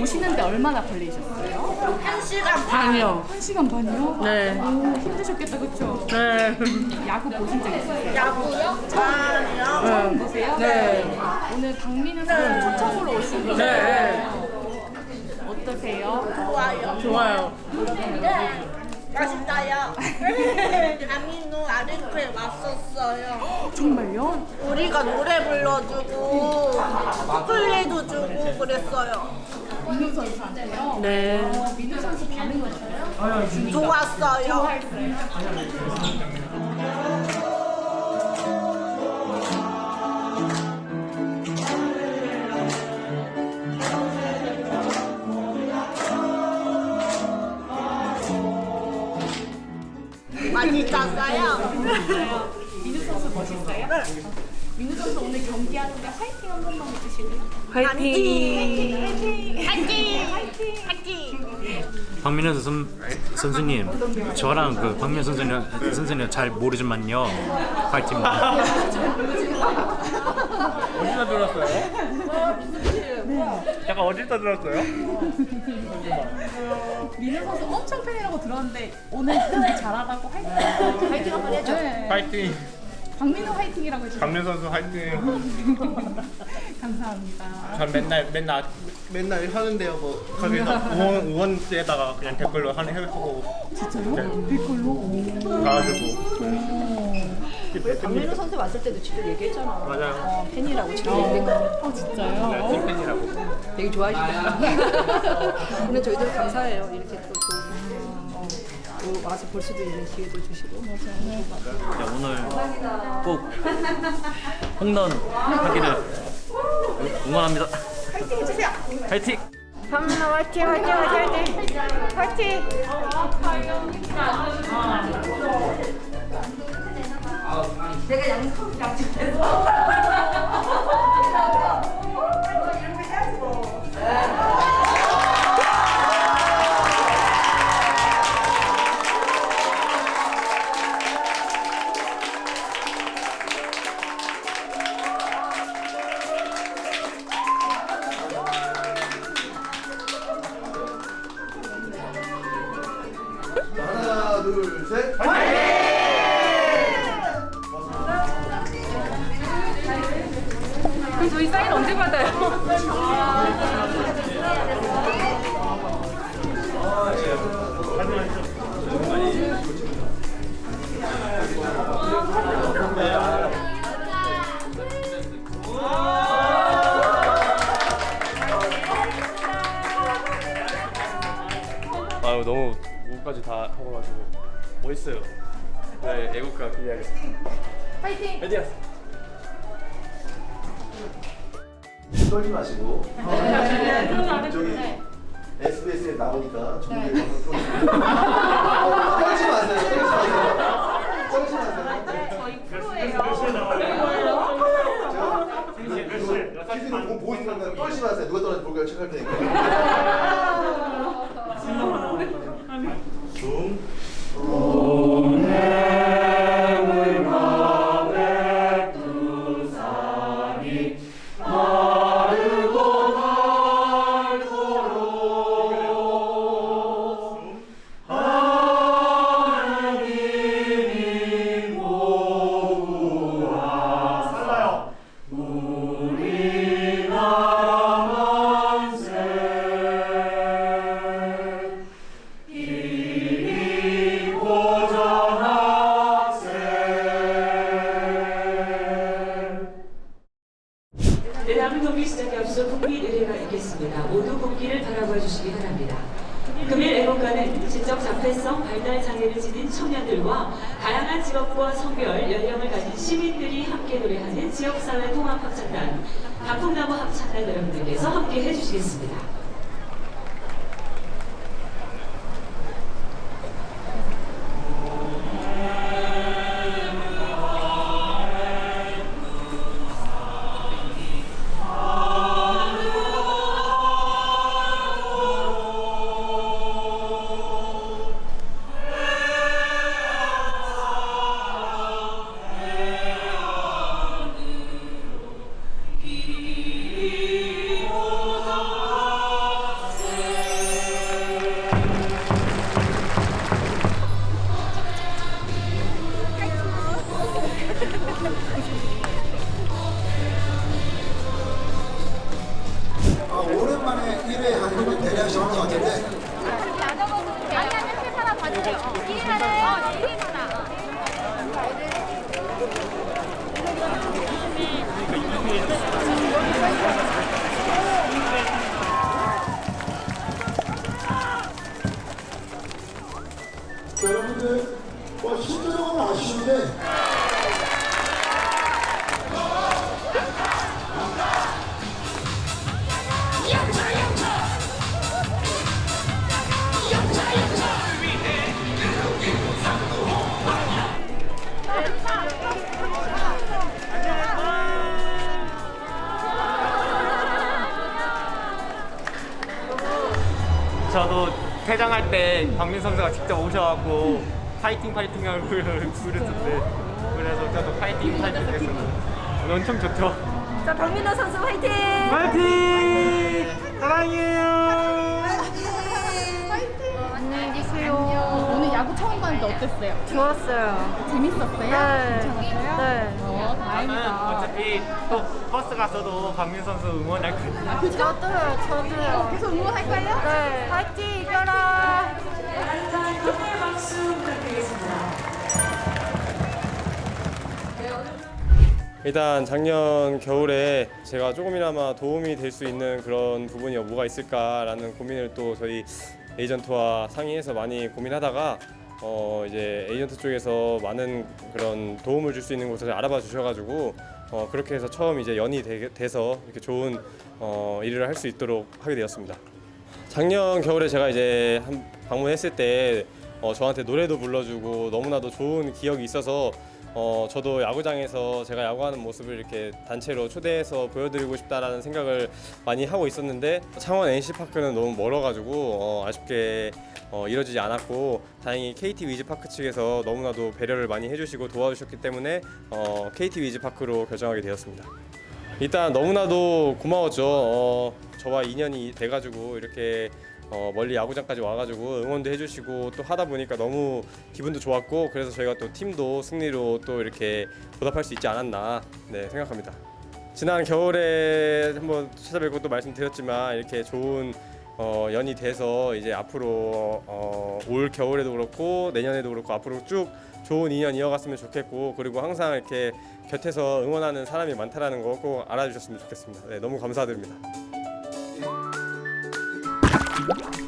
오시는데 얼마나 걸리셨어요? 한 시간 반. 아니요. 한 시간 반이요? 네. 오, 힘드셨겠다, 그쵸? 네. 야구 보신 적 있으세요? 야구요? 처음 보세요? 네. 오늘 박민우 선수 초청으로 오신 거예요? 네. 어떠세요? 좋아요. 좋아요. 네. 맛있어요. 강민우 아르크에 왔었어요. 정말요? 우리가 노래 불러주고 플레이도 주고 그랬어요. 민우 선수한테요? 네. 어, 민우 선수 반응이 어때요? 좋았어요. 맛있었어요. 민우 선수 멋있어요? 민우 선수 오늘 경기하는데 화이팅 한 번만 해주실래요? 화이팅. 화이팅! 화이팅! 박민현 선, 선수님 저랑 그 박민현 선수님 선수님 잘 모르지만요 파이팅? 잠깐 어디서 들었어요? 민우 선수 엄청 팬이라고 들었는데 오늘 경기 잘하라고 화이팅! 화이팅 한번 해줘! 네. 파이팅! 박민우 화이팅이라고 해주세요. 박민 선수 화이팅! 감사합니다. 전 맨날 맨날 맨날 하는데요. 뭐 거기서 우원 우원에다가 그냥 댓글로 하는 해보고 진짜요? 네. 댓글로? 가가지고 박민호 선수 왔을 때도 직접 얘기했잖아. 맞아요. 어, 팬이라고 직접 얘기했거든. 어, 진짜요? 네. 되게 좋아하시더라고요. 근데 저희도 감사해요. 이렇게 또 좋은, 어, 또 와서 볼 수도 있는 기회도 주시고. 오늘 꼭 홈런 하기를 응원합니다 파이팅 해주세요 파이팅 박민우 화이팅! 화이팅! 화이팅! 화이팅! 저희 사인 언제 받아요? 멋있어요. 네 애국가 기대하겠습니다. 파이팅! 파이팅! 떨지 마시고. 저기 SBS에 나오니까 정말 떨지 마세요. 떨지 마세요. 떨지 마세요. 저희 프로예요. TV로 보고 보고 있는 건 떨지 마세요. 누가 떨어지 볼까요? 체크할 테니까. 대한민국 경기 시작에 앞서 국민 의례가 있겠습니다. 모두 국기를 바라봐 주시기 바랍니다. 금일 애국가는 지적 장애성 발달 장애를 지닌 청년들과 다양한 직업과 성별, 연령을 가진 시민들이 함께 노래하는 지역사회 통합 합창단, 단풍나무 합창단 여러분들께서 함께 해주시겠습니다. 여러분들 뭐 실제적으로 아시는데 퇴장할 때 박민 선수가 직접 오셔갖고 파이팅 파이팅 하고 부르던데 그래서 저도 파이팅 파이팅 했습니다. 엄청 좋죠. 자, 박민호 선수 화이팅! 파이팅! 사랑해요. 안녕히 계세요. 오늘 야구 처음 봤는데 어땠어요? 좋았어요. 재밌었어요? 네. 괜찮았어요? 네. 어, 다행이다. 어차피 또 버스 가서도 박민 선수 응원할 거예요. 저도요, 저도요. 계속 응원할까요? 네. 화이팅 이겨라! 박수 부탁드리겠습니다. 일단 작년 겨울에 제가 조금이나마 도움이 될 수 있는 그런 부분이 뭐가 있을까라는 고민을 또 저희 에이전트와 상의해서 많이 고민하다가 어 이제 에이전트 쪽에서 많은 그런 도움을 줄 수 있는 곳을 알아봐 주셔가지고 어 그렇게 해서 처음 이제 연이 되, 돼서 이렇게 좋은 어 일을 할 수 있도록 하게 되었습니다. 작년 겨울에 제가 이제 한 방문했을 때 어, 저한테 노래도 불러주고 너무나도 좋은 기억이 있어서 어, 저도 야구장에서 제가 야구하는 모습을 이렇게 단체로 초대해서 보여드리고 싶다라는 생각을 많이 하고 있었는데 창원 NC파크는 너무 멀어가지고 어, 아쉽게 어, 이뤄지지 않았고 다행히 KT 위즈파크 측에서 너무나도 배려를 많이 해주시고 도와주셨기 때문에 어, KT 위즈파크로 결정하게 되었습니다. 일단 너무나도 고마웠죠. 어, 저와 인연이 돼가지고 이렇게 어, 멀리 야구장까지 와가지고 응원도 해주시고 또 하다 보니까 너무 기분도 좋았고 그래서 저희가 또 팀도 승리로 또 이렇게 보답할 수 있지 않았나 네, 생각합니다. 지난 겨울에 한번 찾아뵙고 또 말씀드렸지만 이렇게 좋은 어, 연이 돼서 이제 앞으로 어, 올 겨울에도 그렇고 내년에도 그렇고 앞으로 쭉 좋은 인연 이어갔으면 좋겠고 그리고 항상 이렇게 곁에서 응원하는 사람이 많다라는 거 꼭 알아주셨으면 좋겠습니다. 네, 너무 감사드립니다. Thank you.